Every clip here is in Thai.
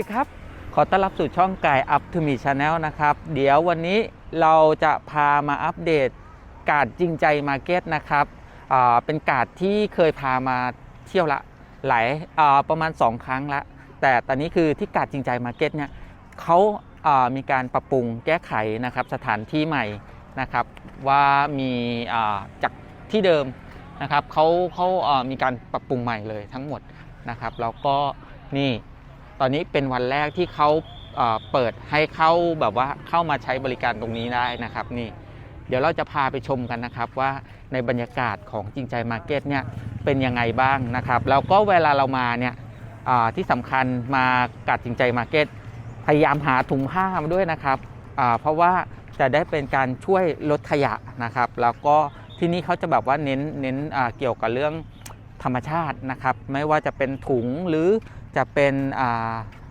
ีครับ ขอต้อนรับสู่ช่องไกาย Up to Me Channel นะครับ เดี๋ยววันนี้เราจะพามาอัปเดตกาดจริงใจมาเก็ตนะครับเป็นกาดที่เคยพามาเที่ยวละหลายประมาณ 2 ครั้งละ แต่ตอนนี้คือที่กาดจริงใจมาเก็ตเนี่ยเขาอ่ามีการปรับปรุงแก้ไขนะครับสถานที่ใหม่นะครับว่ามีาจากที่เดิมนะครับเขาเขาอ่ามีการปรับปรุงใหม่เลยทั้งหมดนะครับแล้วก็นี่ ตอนนี้เป็นวันแรกที่เขาเเปิดให้เข้าแบบว่าเข้ามาใช้บริการตรงนี้ได้นะครับนี่เดี๋ยวเราจะพาไปชมกันนะครับว่าในบรรยากาศของจริงใจมาร์เก็ตเนี่ยเป็นยังไงบ้างนะครับแล้วก็เวลาเรามาเนี่ยที่สำคัญมากัดจริงใจมาร์เก็ตพยายามหาถุงผ้ามาด้วยนะครับเพราะว่าจะได้เป็นการช่วยลดขยะนะครับ แล้วก็ที่นี่เขาจะแบบว่าเน้นเน้นเกี่ยวกับเรื่องธรรมชาตินะครับ ไม่ว่าจะเป็นถุงหรือ จะเป็น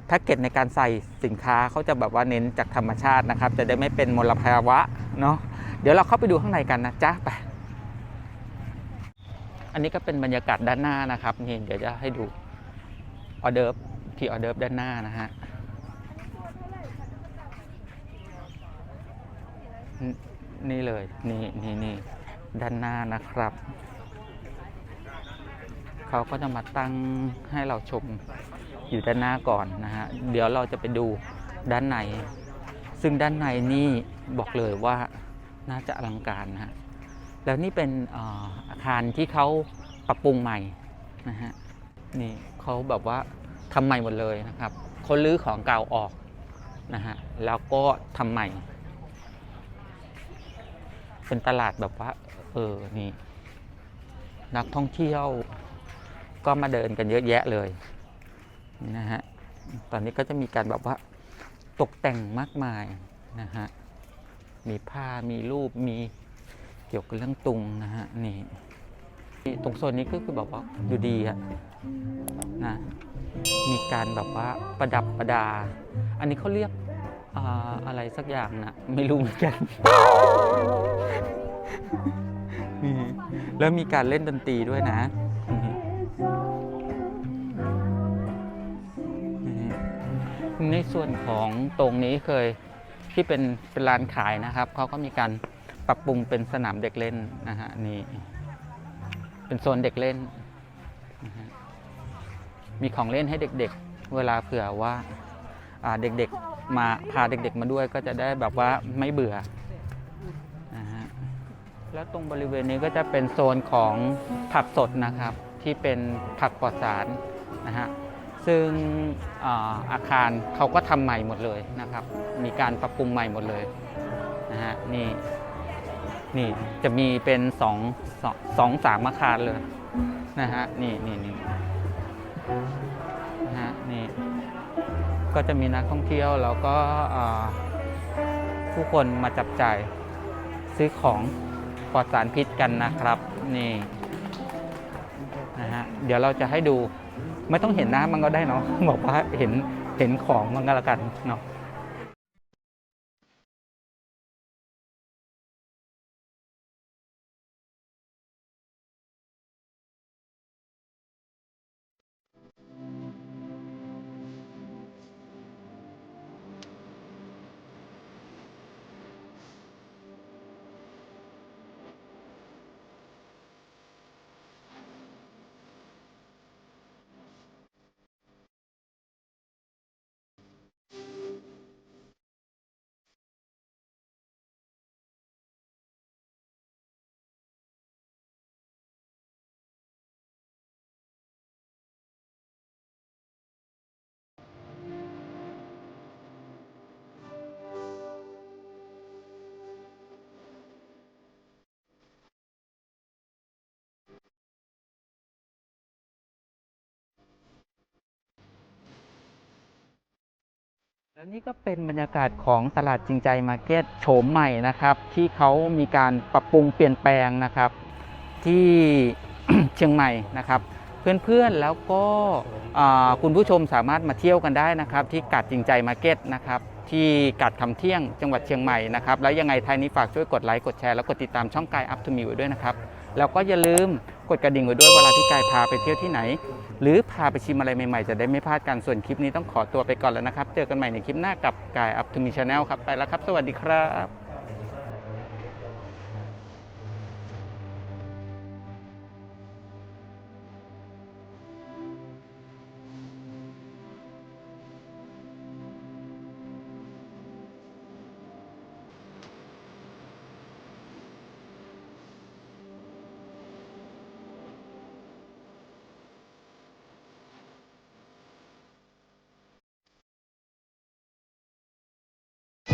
แพ็กเกจในการใส่สินค้าเขาจะแบบว่าเน้นจากธรรมชาตินะครับ จะได้ไม่เป็นมลภาวะเนาะเดี๋ยวเราเข้าไปดูข้างในกันนะจ๊ะไปอันนี้ก็เป็นบรรยากาศด้านหน้านะครับนี่เดี๋ยวจะให้ดูออเดิร์ฟที่ออเดิร์ฟด้านหน้านะฮะนี่เลยนี่นี่นี่ด้านหน้านะครับ เขาก็จะมาตั้งให้เราชมอยู่ด้านหน้าก่อนนะฮะ เดี๋ยวเราจะไปดูด้านใน ซึ่งด้านในนี่บอกเลยว่าน่าจะอลังการนะฮะ แล้วนี่เป็นออาคารที่เขาปรับปรุงใหม่นะฮะ นี่เขาแบบว่าทำใหม่หมดเลยนะครับเขาลื้อของเก่าออกนะฮะ แล้วก็ทำใหม่ เป็นตลาดแบบว่า เออ นี่นักท่องเที่ยว ก็มาเดินกันเยอะแยะเลยนะฮะตอนนี้ก็จะมีการแบบว่าตกแต่งมากมายนะฮะมีผ้ามีรูปมีเกี่ยวกับเรื่องตุงนะฮะนี่ตรงโซนนี้ก็คือแบบว่าดูดีอะนะมีการแบบว่าประดับประดา อันนี้เขาเรียกออะไรสักอย่างนะไม่รู้เหมือนกันนี่แล้วมีการเล่นดนตรีด้วยนะ ในส่วนของตรงนี้เคยที่เป็นเป็นร้านขายนะครับเขาก็มีการปรับปรุงเป็นสนามเด็กเล่นนะฮะนี่เป็นโซนเด็กเล่นนะฮะมีของเล่นให้เด็กๆ เวลาเผื่อว่าอ่าเด็กๆมาพาเด็กๆมาด้วยก็จะได้แบบว่าไม่เบื่อนะฮะแล้วตรงบริเวณนี้ก็จะเป็นโซนของผักสดนะครับ ที่เป็นผักปลอดสารนะฮะ ซึ่งอาคารเขาก็ทำใหม่หมดเลยนะครับ มีการปรับปรุงใหม่หมดเลยนะฮะนี่นี่จะมีเป็นสองสองสามอาคารเลยนะฮะนี่นี่นี่นะฮะนี่ก็จะมีนักท่องเที่ยวแล้วก็ผู้คนมาจับจ่ายซื้อของปลอดสารพิษกันนะครับนี่นะฮะเดี๋ยวเราจะให้ดู ไม่ต้องเห็นหน้ามันก็ได้เนาะบอกว่าเห็นเห็นของมันก็แล้วกันเนาะ แล้วนี่ก็เป็นบรรยากาศของตลาดจริงใจมาร์เก็ตโฉมใหม่นะครับ ที่เขามีการปรับปรุงเปลี่ยนแปลงนะครับ ที่ เชียงใหม่นะครับ เพื่อนๆแล้วก็อ่าคุณผู้ชมสามารถมาเที่ยวกันได้นะครับ ที่กัดจริงใจมาร์เก็ตนะครับที่กัดคำเที่ยงจังหวัดเชียงใหม่นะครับ แล้วยังไงท้ายนี้ฝากช่วยกดไลค์กดแชร์แล้วกดติดตามช่องกายอัพทูมิวด้วยนะครับ แล้วก็อย่าลืม กดกระดิ่งไว้ด้วยเวลาที่กายพาไปเที่ยวที่ไหน หรือพาไปชิมอะไรใหม่ๆ จะได้ไม่พลาดกันส่วนคลิปนี้ต้องขอตัวไปก่อนแล้วนะครับ เจอกันใหม่ในคลิปหน้ากับกายอัพทูมีชาแนลครับไปแล้วครับ สวัสดีครับ